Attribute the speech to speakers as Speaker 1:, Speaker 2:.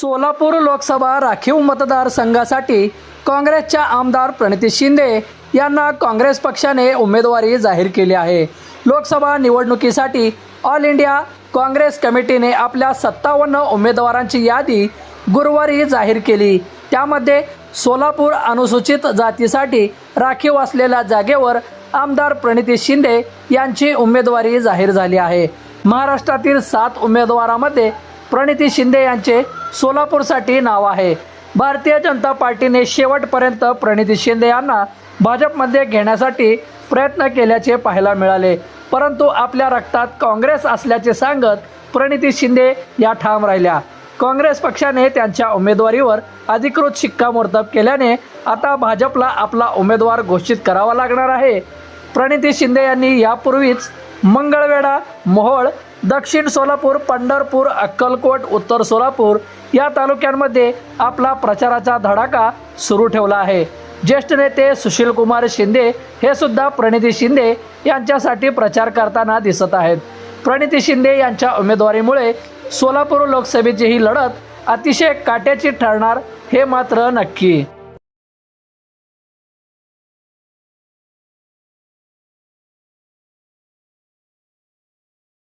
Speaker 1: सोलापूर लोकसभा राखीव मतदारसंघासाठी काँग्रेसच्या आमदार प्रणिती शिंदे यांना काँग्रेस पक्षाने उमेदवारी जाहीर केली आहे. लोकसभा निवडणुकीसाठी ऑल इंडिया काँग्रेस कमिटीने आपल्या सत्तावन्न उमेदवारांची यादी गुरुवारी जाहीर केली. त्यामध्ये सोलापूर अनुसूचित जातीसाठी राखीव असलेल्या जागेवर आमदार प्रणिती शिंदे यांची उमेदवारी जाहीर झाली आहे. महाराष्ट्रातील सात उमेदवारामध्ये प्रणिती शिंदे यांचे सोलापूरसाठी नाव आहे. भारतीय जनता पार्टीने शेवटपर्यंत प्रणिती शिंदे यांना भाजपमध्ये घेण्यासाठी प्रयत्न केल्याचे पाहायला मिळाले. परंतु आपल्या रक्तात काँग्रेस असल्याचे सांगत प्रणिती शिंदे या ठाम राहिल्या. काँग्रेस पक्षाने त्यांच्या उमेदवारीवर अधिकृत शिक्कामोर्तब केल्याने आता भाजपला आपला उमेदवार घोषित करावा लागणार आहे. प्रणिती शिंदे यांनी यापूर्वीच मंगळवेढा मोहोळ दक्षिण सोलापूर पंढरपूर अक्कलकोट उत्तर सोलापूर या तालुक्यांमध्ये आपला प्रचाराचा धडाका सुरू ठेवला आहे. ज्येष्ठ नेते सुशीलकुमार शिंदे हे सुद्धा प्रणिती शिंदे यांच्यासाठी प्रचार करताना दिसत आहेत. प्रणिती शिंदे यांच्या उमेदवारीमुळे सोलापूर लोकसभेची ही लढत अतिशय काट्याची ठरणार हे मात्र नक्की.